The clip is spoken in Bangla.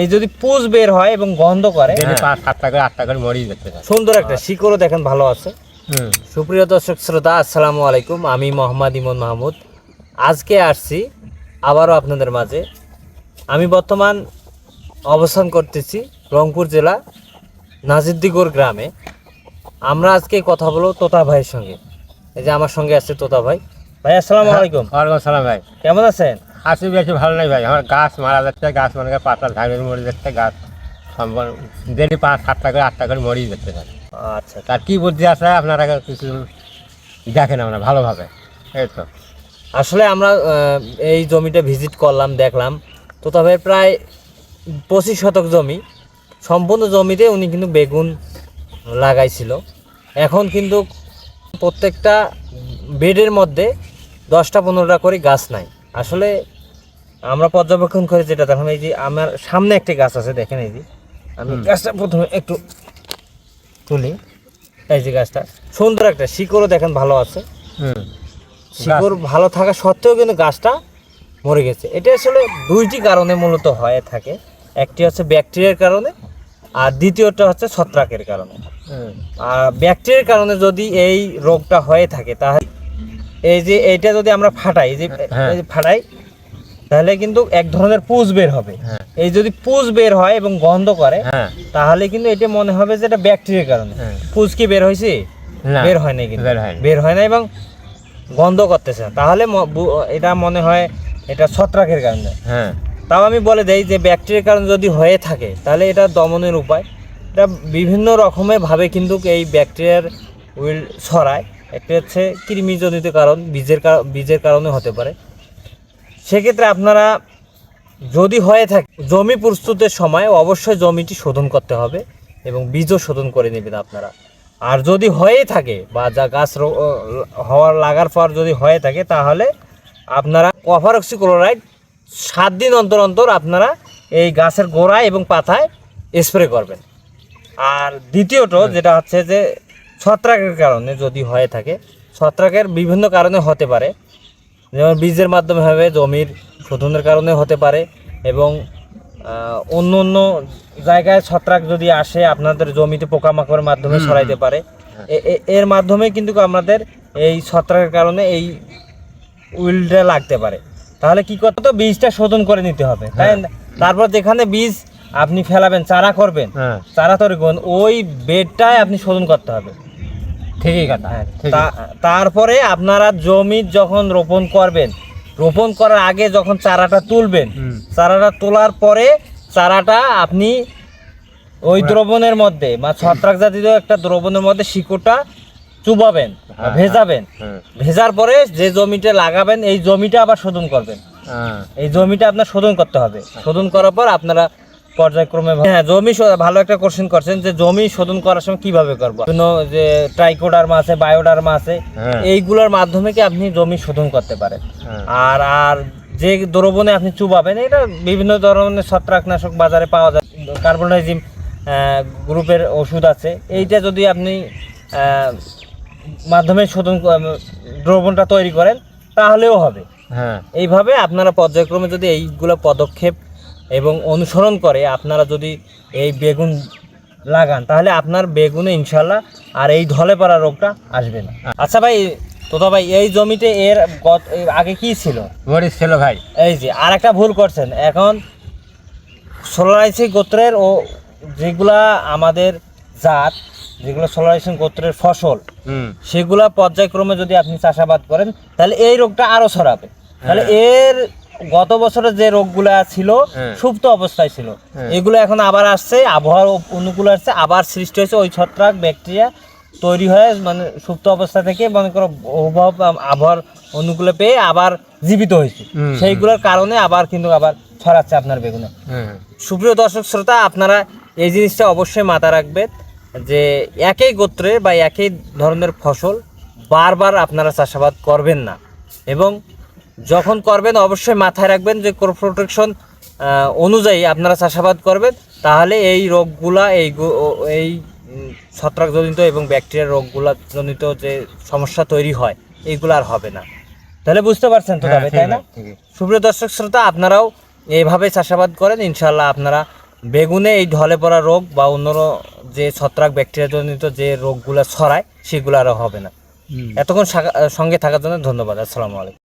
এই যদি পুজ বের হয় এবং গন্ধ করে হ্যাঁ, সাতটা করে আটটা করে মরিয়ে যাচ্ছে সুন্দর একটা শিকড়ও দেখেন ভালো আছে। হুম। সুপ্রিয় দর্শক শ্রোতা আসসালামু আলাইকুম। আমি মোহাম্মদ ইমন মাহমুদ। আজকে আসছি আবারও আপনাদের মাঝে। আমি বর্তমান অবস্থান করতেছি রংপুর জেলা নাজিদ্দিগড় গ্রামে। আমরা আজকে কথা বলব তোতা ভাইয়ের সঙ্গে। এই যে আমার সঙ্গে আছে তোতা ভাই। ভাই আসসালামু আলাইকুম। ওয়ালাইকুম সালাম ভাই। কেমন আছেন? আসি বেশি ভালো নাই ভাই। আমার গাছ মারা যাচ্ছে গাছ মানে পাতা ঝাড়ে মরে যাচ্ছে গাছ সম্পূর্ণ ডেলি পাঁচ সাতটা করে আটটা করে মরিয়ে যাচ্ছে স্যার আচ্ছা। তার কী বুদ্ধি আছে? আপনারা কিছু দেখেন আমরা ভালোভাবে। এই তো। আসলে আমরা এই জমিটা ভিজিট করলাম দেখলাম। তো তবে প্রায় পঁচিশ শতক জমি। সম্পূর্ণ জমিতে উনি কিন্তু বেগুন লাগাইছিল। এখন কিন্তু প্রত্যেকটা বেডের মধ্যে দশটা পনেরোটা করে গাছ নাই। আসলে আমরা পর্যবেক্ষণ করে যেটা দেখলাম এই যে আমার সামনে একটি গাছ আছে দেখেন এই যে। আমি গাছটা প্রথমে একটু তুলি। এই যে গাছটা। সুন্দর একটা শিকড়ও দেখেন ভালো আছে। শিকড় ভালো থাকা সত্ত্বেও কিন্তু গাছটা মরে গেছে। এটা আসলে দুইটি কারণে মূলত হয়ে থাকে। একটি হচ্ছে ব্যাকটেরিয়ার কারণে আর দ্বিতীয়টা হচ্ছে ছত্রাকের কারণে। আর ব্যাকটেরিয়ার কারণে যদি এই রোগটা হয়ে থাকে তাহলে এই যে এইটা যদি আমরা ফাটাই হ্যাঁ। যে ফাটাই তাহলে কিন্তু এক ধরনের পুজ বের হবে। হ্যাঁ। এই যদি পুজ বের হয় এবং গন্ধ করে হ্যাঁ। তাহলে কিন্তু এটা মনে হবে যে এটা ব্যাকটেরিয়ার কারণে। হ্যাঁ। পুজ কি বের হয়েছে? বের হয় না কিন্তু। বের হয় না এবং গন্ধ করতেছে তাহলে এটা মনে হয় এটা ছত্রাকের কারণে। হ্যাঁ। তাও আমি বলে দেই যে ব্যাকটেরিয়ার কারণে যদি হয়ে থাকে তাহলে এটা দমনের উপায়। এটা বিভিন্ন রকমের ভাবে কিন্তু এই ব্যাকটেরিয়ার উইল ছড়ায়। একটা হচ্ছে কৃমিজনিত কারণ বীজের বীজের কারণে হতে পারে। সেক্ষেত্রে আপনারা যদি হয়ে থাকে জমি প্রস্তুতের সময় অবশ্যই জমিটি শোধন করতে হবে এবং বীজও শোধন করে নেবেন আপনারা। আর যদি হয়ে থাকে বা যা গাছ হওয়ার লাগার পর যদি হয়ে থাকে তাহলে আপনারা অফারক্সিক্লোরাইড সাত দিন অন্তর অন্তর আপনারা এই গাছের গোড়ায় এবং পাতায় স্প্রে করবেন। আর দ্বিতীয়ত যেটা হচ্ছে যে ছত্রাকের কারণে যদি হয়ে থাকে ছত্রাকের বিভিন্ন কারণে হতে পারে। যেমন বীজের মাধ্যমে হবে জমির শোধনের কারণে হতে পারে এবং অন্য অন্য জায়গায় ছত্রাক যদি আসে আপনাদের জমিতে পোকামাকড়ের মাধ্যমে ছড়াইতে পারে। এর মাধ্যমে কিন্তু আমাদের এই ছত্রাকের কারণে এই উইলটা লাগতে পারে। তাহলে কি করতে তো বীজটা শোধন করে নিতে হবে তাই তারপর যেখানে বীজ আপনি ফেলাবেন চারা করবেন হ্যাঁ। চারা তৈরি করবেন ওই বেডটাই আপনি শোধন করতে হবে। ঠিকই কথা হ্যাঁ, তারপরে আপনারা জমি যখন রোপণ করবেন রোপণ করার আগে যখন চারাটা তুলবেন চারাটা তোলার পরে চারাটা আপনি ওই দ্রবণের মধ্যে বা ছত্রাক জাতীয় একটা দ্রবণের মধ্যে শিকড়টা চুবাবেন হ্যাঁ, ভেজাবেন। হ্যাঁ। ভেজার পরে যে জমিটা লাগাবেন এই জমিটা আবার শোধন করবেন। হ্যাঁ। এই জমিটা আপনার শোধন করতে হবে। শোধন করার পর আপনারা পর্যায়ক্রমে হ্যাঁ জমি ভালো একটা কোশ্চেন করছেন যে জমি শোধন করার সময় কীভাবে করব? বিভিন্ন যে ট্রাইকোডার্মা আছে বায়োডার্মা আছে হ্যাঁ। এইগুলোর মাধ্যমে কি আপনি জমি শোধন করতে পারেন? হ্যাঁ। আর আর যে দ্রবণে আপনি চুবাবেন এটা বিভিন্ন ধরনের ছত্রাকনাশক বাজারে পাওয়া যায়। কার্বনডাইজিম গ্রুপের ওষুধ আছে। এইটা যদি আপনি মাধ্যমে শোধন দ্রবণটা তৈরি করেন তাহলেও হবে। হ্যাঁ। এইভাবে আপনারা পর্যায়ক্রমে যদি এইগুলো পদক্ষেপ এবং অনুসরণ করে আপনারা যদি এই বেগুন লাগান তাহলে আপনার বেগুনে ইনশাল্লাহ আর এই ধলে পড়া রোগটা আসবে না। আচ্ছা ভাই তোতা ভাই এই জমিতে এর গত- আগে কি ছিল? মরিচ ছিল ভাই। এই যে আর একটা ভুল করছেন। এখন সোলারাইসি গোত্রের ও যেগুলা আমাদের জাত যেগুলো সোলারাইসি গোত্রের ফসল সেগুলা পর্যায়ক্রমে যদি আপনি চাষাবাদ করেন তাহলে এই রোগটা আরও ছড়াবে। তাহলে হ্যাঁ। এর গত বছরে যে রোগগুলা ছিল হ্যাঁ। সুপ্ত অবস্থায় ছিল। হ্যাঁ। এগুলো এখন আবার আসছে আবহাওয়ার অনুকূল আসছে আবার সৃষ্টি হয়েছে ওই ছত্রাক ব্যাকটেরিয়া তৈরি হয়ে মানে সুপ্ত অবস্থা থেকে মনে করো আবহাওয়ার অনুকূলে পেয়ে আবার জীবিত হয়েছে। সেইগুলোর কারণে আবার কিন্তু আবার ছড়াচ্ছে আপনার বেগুনে। হ্যাঁ। সুপ্রিয় দর্শক শ্রোতা আপনারা এই জিনিসটা অবশ্যই মাথা রাখবেন যে একই গোত্রে বা একই ধরনের ফসল বারবার আপনারা চাষাবাদ করবেন না। এবং যখন করবেন অবশ্যই মাথায় রাখবেন যে ক্রপ প্রোটেকশন অনুযায়ী আপনারা চাষাবাদ করবেন। তাহলে এই রোগগুলা এই এই ছত্রাকজনিত এবং ব্যাকটেরিয়া রোগগুলা জনিত যে সমস্যা তৈরি হয় এইগুলো আর হবে না। তাহলে বুঝতে পারছেন তো হ্যাঁ, তবে তাই না। সুপ্রিয় দর্শক শ্রোতা আপনারাও এইভাবে চাষাবাদ করেন। ইনশাল্লাহ আপনারা বেগুনে এই ঢলে পড়া রোগ বা অন্য যে ছত্রাক ব্যাকটেরিয়াজনিত যে রোগগুলো ছড়ায় সেগুলো আরও হবে না। এতক্ষণ সঙ্গে থাকার জন্য ধন্যবাদ। আসসালামু আলাইকুম।